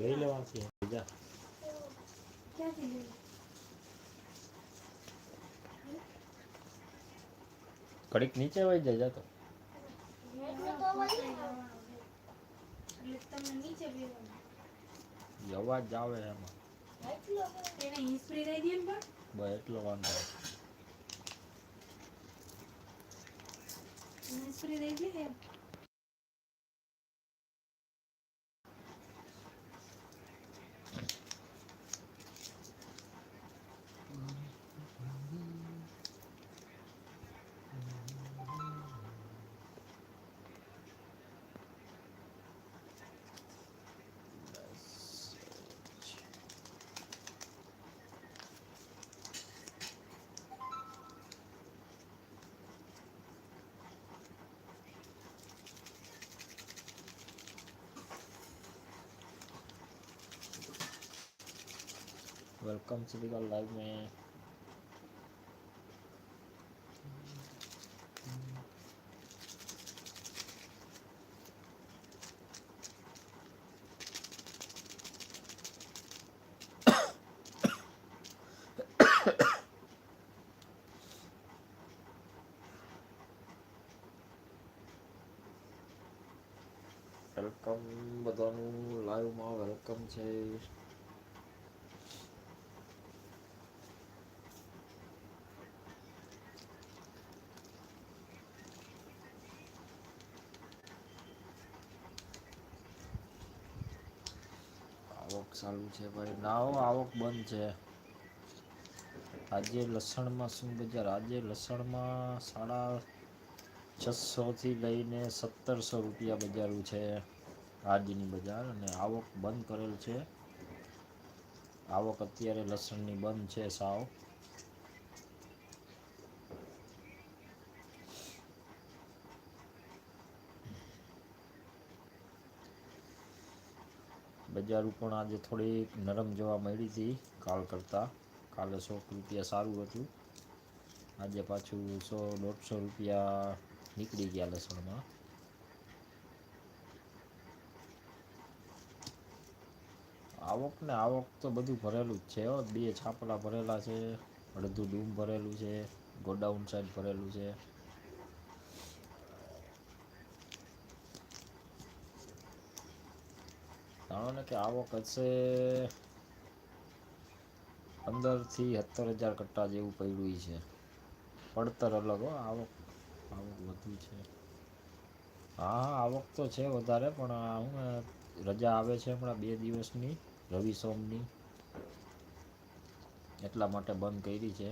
લઈ લેવાથી છે. બીજા કડીક નીચે વહી જાય જતો અવાજ આવે એમાં. બસ, એટલો વાંધો હિસ્પ્રી દઈ દે welcome to the live man welcome Badanu Lauma, welcome Chase. છે ભાઈ. નાવો આવક બંધ છે. આજે લસણમાં શું બજાર? આજે લસણમાં સાડા છસો થી લઈને સત્તરસો રૂપિયા બજારું છે આજની બજાર અને આવક બંધ કરેલ છે. આવક અત્યારે લસણની બંધ છે સાવ. બજાર પણ આજે થોડી નરમ જોવા મળી હતી કાલ કરતાં. કાલે સો રૂપિયા સારું હતું. આજે પાછું સો દોઢસો રૂપિયા નીકળી ગયા લસણમાં. આવક ને આવક તો બધું ભરેલું જ છે બે છાપલા ભરેલા છે, અડધું ડૂમ ભરેલું છે, ગોડાઉન સાઈડ ભરેલું છે. જાણો ને કે આવક હશે પંદરથી સત્તર હજાર કટ્ટા જેવું પડ્યું છે. પડતર અલગ હો, આવક આવક વધુ છે. હા હા આવક તો છે વધારે, પણ હું રજા આવે છે હમણાં બે દિવસની, રવિ સોમની. એટલા માટે બંધ કરી છે.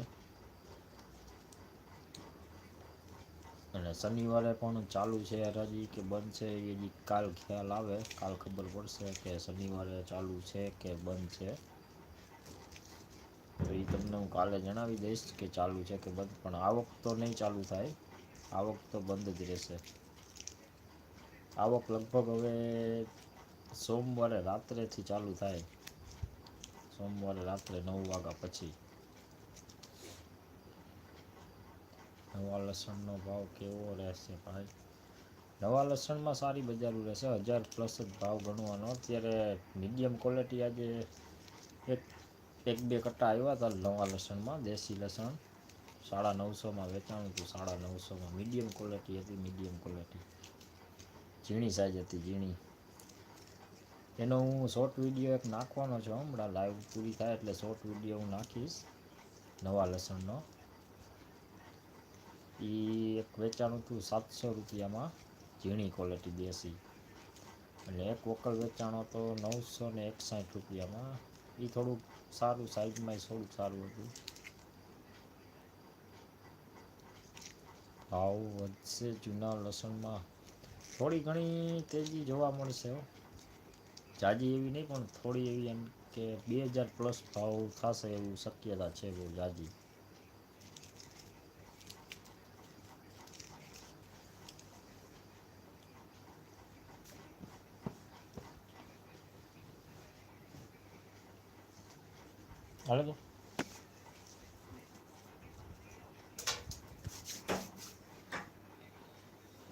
અને શનિવારે પણ ચાલુ છે હરાજી કે બંધ છે એ હજી કાલ ખ્યાલ આવે. કાલ ખબર પડશે કે શનિવારે ચાલુ છે કે બંધ છે. તો એ તમને હું કાલે જણાવી દઈશ કે ચાલુ છે કે બંધ, પણ આવક તો નહીં ચાલુ થાય. આવક તો બંધ જ રહેશે. આવક લગભગ હવે સોમવારે રાત્રેથી ચાલુ થાય. સોમવારે રાત્રે નવ વાગ્યા પછી. નવા લસણનો ભાવ કેવો રહેશે ભાઈ? નવા લસણમાં સારી બજારું રહેશે. હજાર પ્લસ જ ભાવ ગણવાનો. અત્યારે મીડિયમ ક્વોલિટી આજે એક એક બે કટ્ટા આવ્યા હતા નવા લસણમાં દેશી લસણ સાડા નવસોમાં વેચાણું હતું. સાડા નવસોમાં મીડિયમ ક્વોલિટી હતી મીડિયમ ક્વોલિટી ઝીણી સાઈઝ હતી, ઝીણી. એનો હું શોર્ટ વીડિયો એક નાખવાનો છું હમણાં. લાઈવ પૂરી થાય એટલે શોર્ટ વીડિયો હું નાખીશ નવા લસણનો એ એક વેચાણું હતું સાતસો રૂપિયામાં, ઝીણી ક્વોલિટી દેશી. અને એક વોકલ વેચાણો તો નવસો ને એકસાઠ રૂપિયામાં. એ થોડુંક સારું સાઈઝમાં થોડુંક સારું હતું. ભાવ વધશે જૂના લસણમાં. થોડી ઘણી તેજી જોવા મળશે. જાજી એવી નહીં, પણ થોડી એવી એમ કે બે હજાર પ્લસ ભાવ થશે એવું શક્યતા છે બહુ જાજી. હાલો તો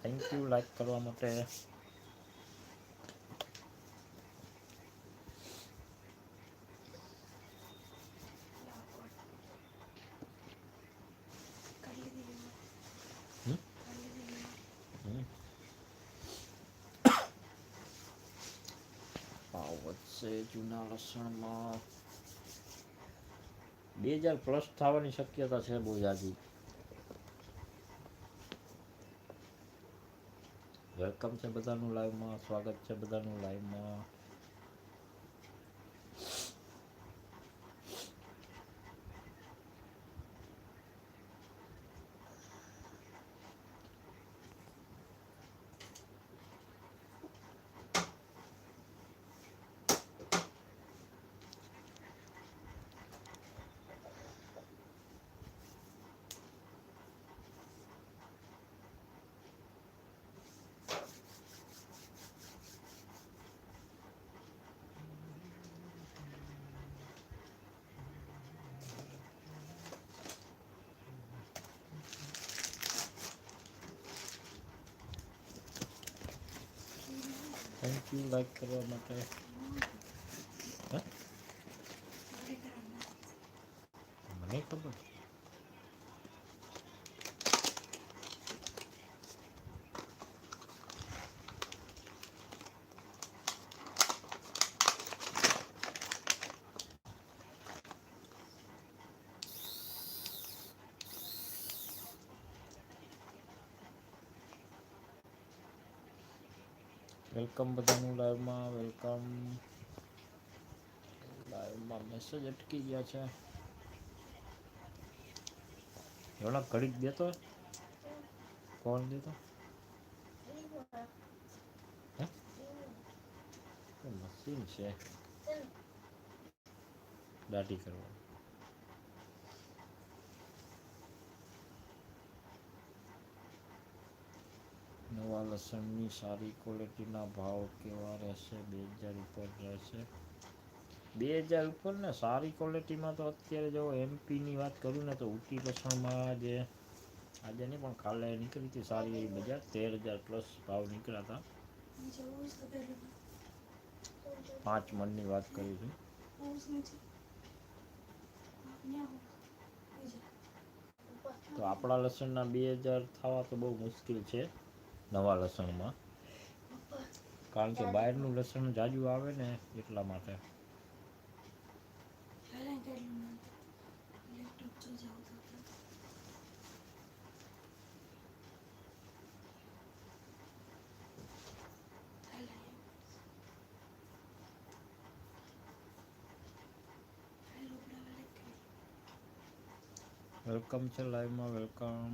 થેન્ક યુ લાઈક કરવા માટે Oh, let's see, do not a sermon. બે હજાર પ્લસ થવાની શક્યતા છે બહુ જાજી. વેલકમ છે બધાનું લાઈવમાં સ્વાગત છે બધાનું લાઈવમાં થેન્ક યુ લાઈક કરવા માટે. મને ખબર વેલકમ બધાનું લાઈવમાં વેલકમ લાઈવમાં મેસેજ અટકી ગયા છે. એવડા ઘડીક દેતો કોણ દેતો? મશીન છે. દાઢી કરવા લસણની સારી ક્વોલિટીના ભાવ કેવા રહેશે બે હજાર ઉપર રહેશે બે હજાર ઉપર ને સારી ક્વોલિટીમાં તો અત્યારે જો એમપીની વાત કરું ને તો ઉટી લસણમાં જે આજે નહીં પણ કાલે નીકળી હતી સારી એવી બજાર તેર હજાર પ્લસ ભાવ નીકળ્યા હતા. પાંચ મણની વાત કરું છું. તો આપણા લસણના બે હજાર થવા તો બહુ મુશ્કેલ છે નવા લસણમાં કારણ કે બહારનું લસણ જાજુ આવે ને એટલા માટે. વેલકમ છે લાઈવમાં વેલકમ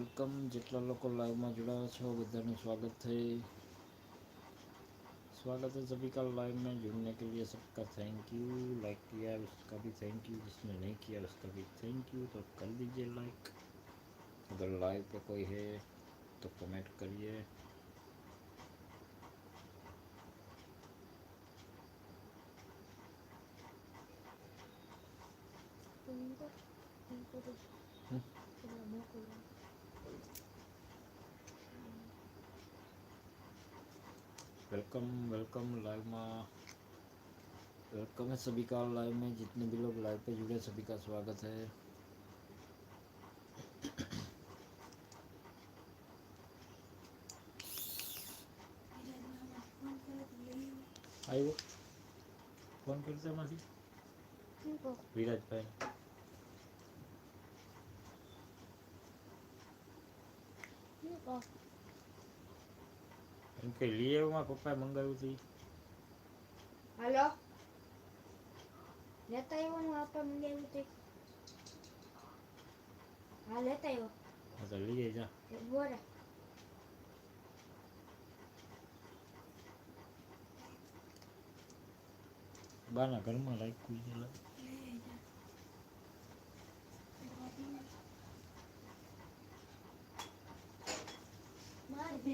વેલકમ જેટલા લોકો લાઈવમાં જોડાયા છો બધાનું સ્વાગત છે स्वागत है सभी का लाइव में जुड़ने के लिए सबका थैंक यू लाइक किया उसका भी थैंक यू जिसने नहीं किया उसका भी थैंक यू तो कर दीजिए लाइक अगर लाइव पे कोई है तो कमेंट करिए वेलकम वेलकम लाइव में वेलकम है सभी का लाइव में जितने भी लोग लाइव पे जुड़े सभी का स्वागत है વિરાજના ફોન કરે તો લઈ આવો. એમ કે લઈ આવ્યોમાં પપ્પાએ મંગાવ્યું હતું? હાલો. લેતા આવ્યો હું આપવા મંગાવ્યું તે હા લેતા આવ્યો તો લઈ જા બોરે. બાના ઘરમાં રાખ્યું છે. મારે બે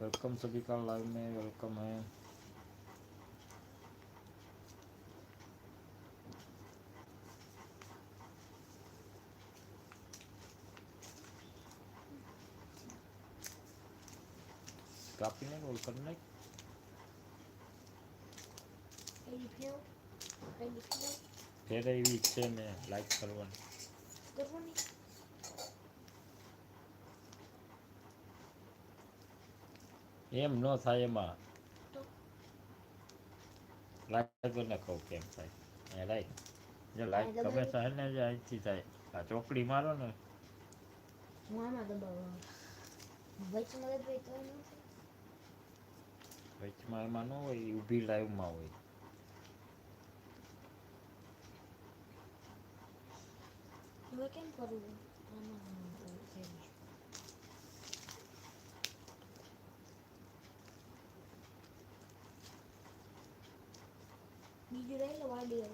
वेलकम सभी का लाइव में वेलकम है। काफ़ी नहीं बोल करने फिर इच्छे में लाइक करवा એમ ન થાય એમાં? લાઈક કરી નાખો કેમ થાય. રાઈટ. જો લાઈક ગમે થાય ને જે અહીંથી થાય. આ ચોકડી મારો ને. વચમાં એમાં ન હોય ઊભી લાઈવમાં હોય. કેમ કરવું આમાં ઓલું થઈ ગયું. બીજું રહી લો વાડી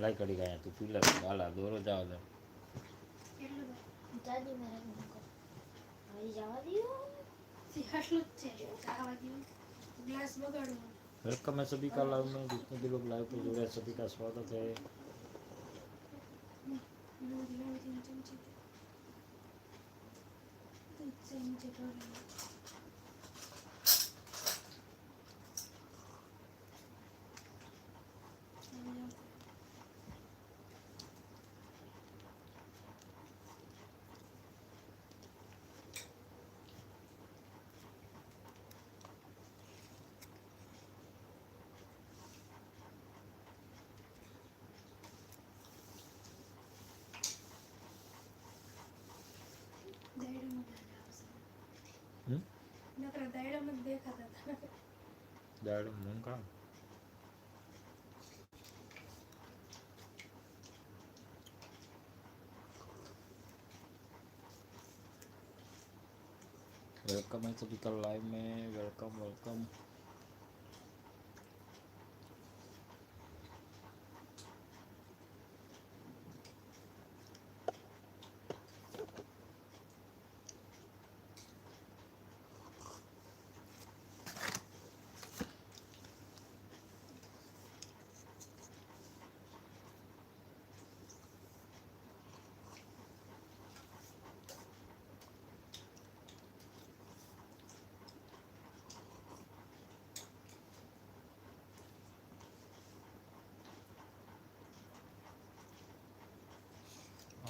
लाइक कड़ी गया तू पी ले वाला दोरो जाओ दे दादी मेरा को आई जावा दियो सिहाटलो छे जावा दियो ग्लास बगाड़ो वेलकम है सभी का लाइव में, जितने भी लोग लाइव पर जुड़े सभी का स्वागत है। नीचे नीचे નકર દાયડામાં જ દેખાતા હતા દાયડામાં મૂંગા वेलकम है सभी का लाइव में वेलकम वेलकम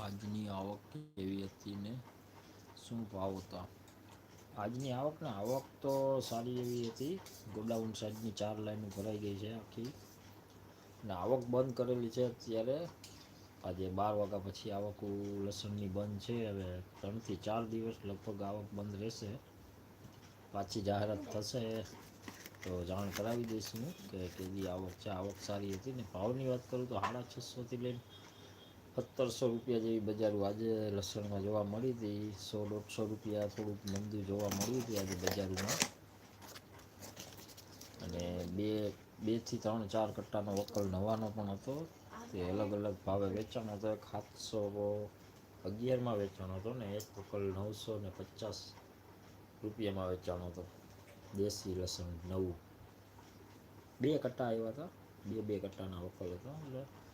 આજની આવક કેવી હતી ને શું ભાવ હતા? આજની આવક ને આવક તો સારી એવી હતી. ગોડાઉન સાઈડની ચાર લાઈનો ભરાઈ ગઈ છે આખી. ને આવક બંધ કરેલી છે અત્યારે. આજે બાર વાગ્યા પછી આવક લસણની બંધ છે. હવે ત્રણથી ચાર દિવસ લગભગ આવક બંધ રહેશે. પાછી જાહેરાત થશે તો જાણ કરાવી દઈશું કે કેવી આવક છે. આવક સારી હતી ને ભાવની વાત કરું તો સાડા છસોથી લઈને સત્તરસો રૂપિયા જેવી બજારો આજે લસણમાં જોવા મળી હતી. સો દોઢસો રૂપિયા થોડુંક મંદું જોવા મળ્યું હતું આજે બજારોમાં. અને બે, બેથી ત્રણ, ચાર કટ્ટાનો વકલ નવાનો પણ હતો. તે અલગ અલગ ભાવે વેચાણ હતો. એક સાતસો અગિયારમાં વેચાણ હતો ને એક વકલ નવસો ને પચાસ રૂપિયામાં વેચાણ હતો. દેશી લસણ નવું. બે કટ્ટા આવ્યા હતા. બે બે કટ્ટાના વકલ હતો. એટલે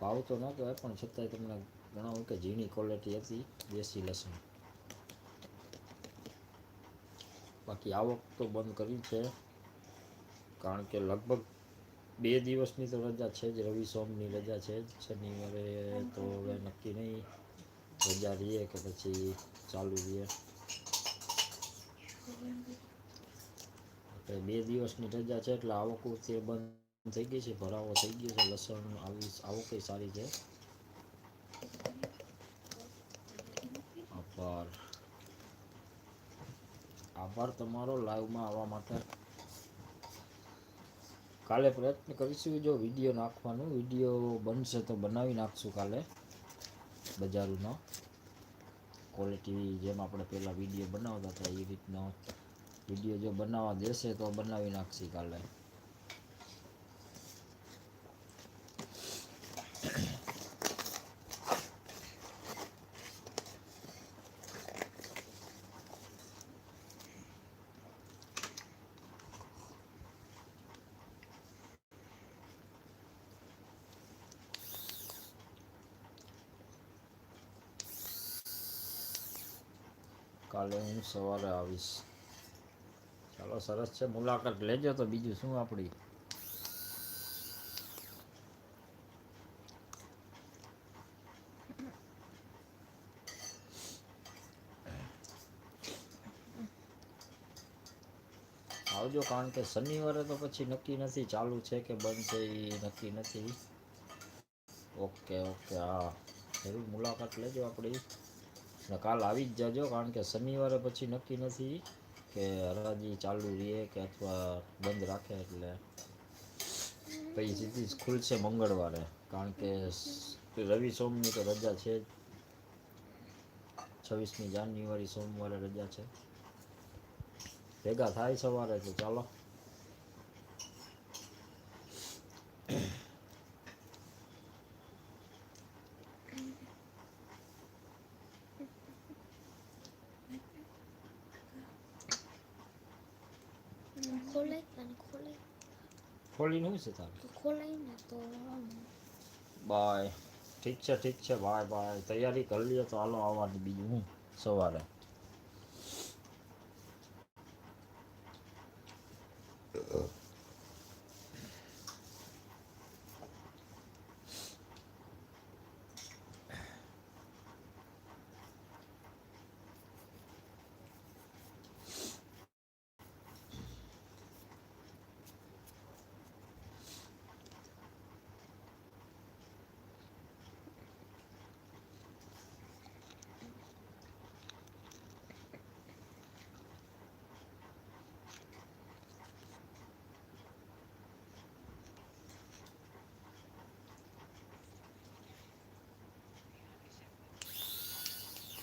ભાવ તો ન કહેવાય, પણ છતાંય તમને જણાવું કે ઝીણી ક્વોલિટી હતી, દેશી લસણ. બાકી આવક તો બંધ કરી છે, કારણ કે લગભગ બે દિવસની તો રજા છે જ, રવિ સોમની રજા છે જ, શનિવારે તો હવે નક્કી નહીં, રજા રહીએ કે પછી ચાલુ રહીએ. એટલે બે દિવસની રજા છે, એટલે આવક તે બંધ થઈ ગઈ છે, ભરાવો, થઈ ગયો છે, લસણ આવી આવક સારી છે? આભાર. આભાર તમારો લાઈવમાં આવવા માટે. કાલે પ્રયત્ન કરીશું જો વીડિયો નાખવાનો. વીડિયો બનશે તો બનાવી નાખશું કાલે, બજારોનો. ક્વોલિટી જેમ આપણે પહેલાં વીડિયો બનાવતા હતા, એ રીતનો. વીડિયો જો બનાવવા દેશે તો બનાવી નાખશી કાલે. કાલે હું સવારે આવીશ. ચાલો, સરસ છે. મુલાકાત લેજો તો બીજું શું આપણી આવજો, કારણ કે શનિવારે તો પછી નક્કી નથી, ચાલુ છે કે બંધ છે એ નક્કી નથી. ઓકે ઓકે, હા. જરૂર મુલાકાત લેજો આપણી ને, કાલ આવી જ જાજો, કારણ કે શનિવારે પછી નક્કી નથી કે હરાજી ચાલુ રહે કે અથવા બંધ રાખે એટલે. પછી સીધી ખુલશે મંગળવારે, કારણ કે રવિ સોમની તો રજા છે જ. છવ્વીસમી જાન્યુઆરી સોમવારે રજા છે. ભેગા થાય સવારે તો ચાલો. ખોલીને શું છે તારે? ને તો બાય ઠીક છે ઠીક છે. બાય બાય તૈયારી કરી લઈએ તો હાલો આવવાની બીજું હું? સવારે.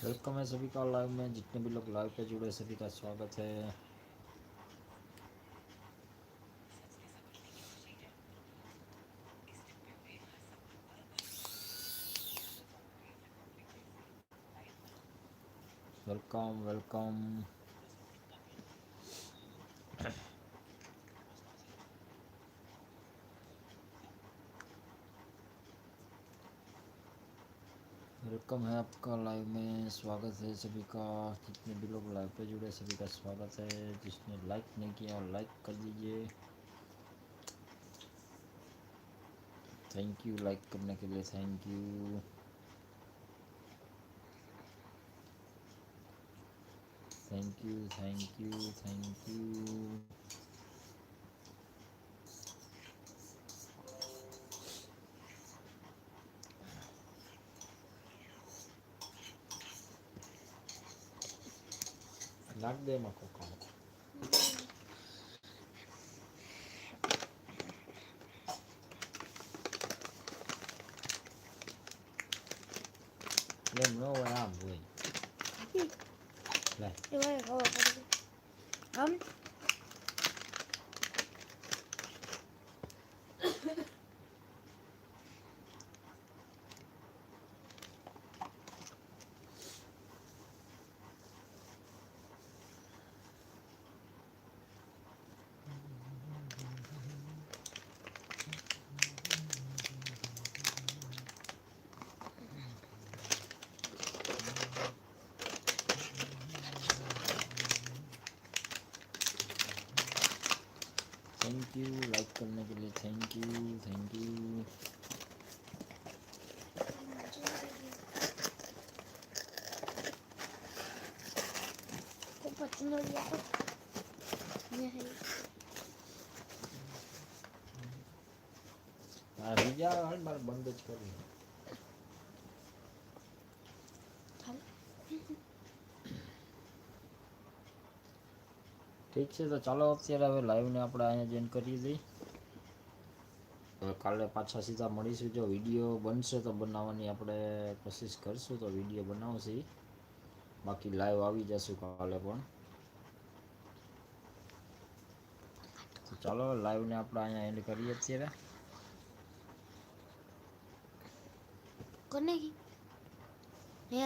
वेलकम है सभी का लाइव में जितने भी लोग लाइव पे जुड़े सभी का स्वागत है। वेलकम वेलकम वेलकम है आपका लाइव में। स्वागत है सभी का। जितने भी लोग लाइव पे जुड़े सभी का स्वागत है। जिसने लाइक नहीं किया लाइक कर दीजिए। थैंक यू लाइक करने के लिए thank you thank you thank you thank you નાખ દે એમાં કોકા એમ करने के लिए थैंक यू थैंक यू ખૂબ પસંદ આવ્યો ને હે આ બીજા હાલ મારે બંધ જ કરી ઠીક છે તો ચાલો અત્યારે હવે લાઈવને આપણે અહીંયા જોઈન કરી દઈ હવે કાલે પાછા સીધા મળીશું. જો વીડિયો બનશે તો બનાવવાની આપણે કોશિશ કરશું તો વીડિયો બનાવશે. બાકી લાઈવ આવી જશું કાલે પણ. ચાલો લાઈવને આપણે અહીંયા એન્ડ કરીએ અત્યારે. કોને હે?